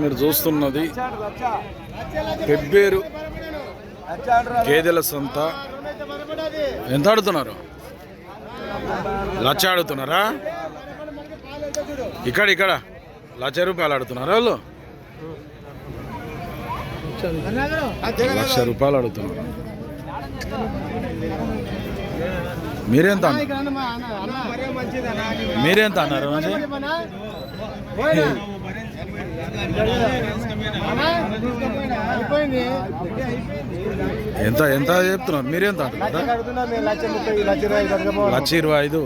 మీరు చూస్తున్నది పెబ్బేరు గేదెల సంత. ఎంత ఆడుతున్నారు? లచ్చ ఆడుతున్నారా? ఇక్కడ ఇక్కడ. లక్ష రూపాయలు ఆడుతున్నారా వాళ్ళు. లక్ష రూపాయలు ఆడుతున్నారు. మీరెంత మీరెంత అన్నారు ఎంత ఎంత చెప్తున్నారు? మీరెంత లక్ష ఇరవై ఐదు.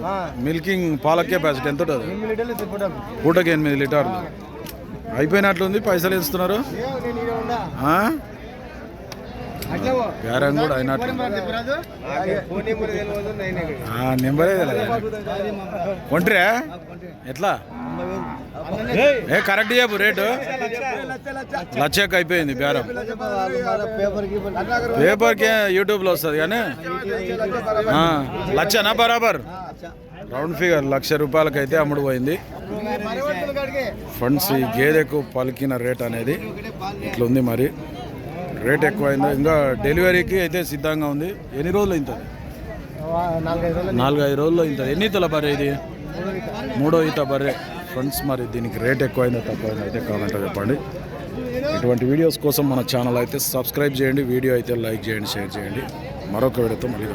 మిల్కింగ్ పాల కెపాసిటీ ఎంత ఉంటుంది? పూటకి ఎనిమిది లీటర్లు. అయిపోయినట్లుంది? పైసలు ఇస్తున్నారు? బేరం కూడా అయినట్లు ఆ, నెంబరే తెలియదు. కొంట్రా ఎట్లా? ఏ కరెక్ట్ చెప్పు రేటు? లక్షకి అయిపోయింది బేరం. పేపర్కి యూట్యూబ్లో వస్తుంది కానీ. లచ్చనా బరాబర్? రౌండ్ ఫిగర్ లక్ష రూపాయలకైతే అమ్ముడు పోయింది. ఫండ్స్ ఈ గేదెకు పలికిన రేట్ అనేది ఇట్లా ఉంది మరి. రేట్ ఎక్కువైంది ఇంకా డెలివరీకి అయితే సిద్ధంగా ఉంది. ఎన్ని రోజులు అవుతుంది నాలుగైదు రోజుల్లో అవుతుంది ఎన్ని ఇతల బర్రె ఇది? మూడో ఈత బర్రె. ఫ్రెండ్స్ మరి దీనికి రేట్ ఎక్కువైందో తక్కువైందో అయితే కామెంట్ చెప్పండి. ఇటువంటి వీడియోస్ కోసం మన ఛానల్ అయితే సబ్స్క్రైబ్ చేయండి వీడియో అయితే లైక్ చేయండి షేర్ చేయండి. మరొక వీడియోతో మళ్ళీ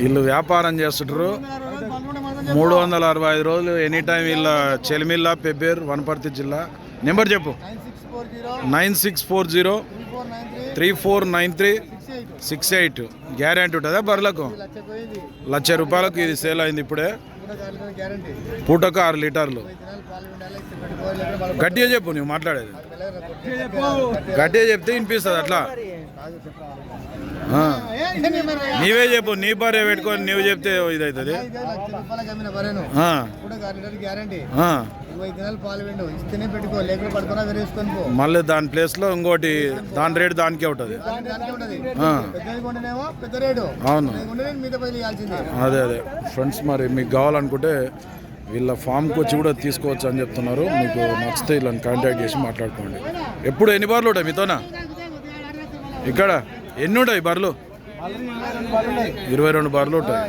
వీళ్ళు వ్యాపారం చేస్తుంటారు. మూడు వందల అరవై ఐదు రోజులు ఎనీ టైం వీళ్ళ చెలిమిల్ల పెబ్బేర్ వనపర్తి జిల్లా. నెంబర్ చెప్పు. Nine six four zero three four nine three six eight. Guarantee ఉంటుందా బర్లకు లక్ష రూపాయలకు ఇది సేల్ అయింది ఇప్పుడే. పూటకు ఆరు లీటర్లు. గట్టిగా చెప్పు నువ్వు మాట్లాడేది. గట్టిగా చెప్తే వినిపిస్తుంది అట్లా. నీవే చెప్పు నీ భార్య పెట్టుకొని నువ్వు చెప్తే ఇది అవుతుంది మళ్ళీ దాని ప్లేస్లో ఇంకోటి దాని రేటు దానికే ఉంటుంది. అవును. అదే అదే. ఫ్రెండ్స్ మరి మీకు కావాలనుకుంటే వీళ్ళ ఫామ్కి వచ్చి కూడా తీసుకోవచ్చు అని చెప్తున్నారు. మీకు నచ్చితే వీళ్ళని కాంటాక్ట్ చేసి మాట్లాడుకోండి. ఎప్పుడు ఎన్ని బార్లు ఉంటాయి మీతోనా? ఇక్కడ ఎన్ని ఉంటాయి బర్రెలు? ఇరవై రెండు బార్లు ఉంటాయి.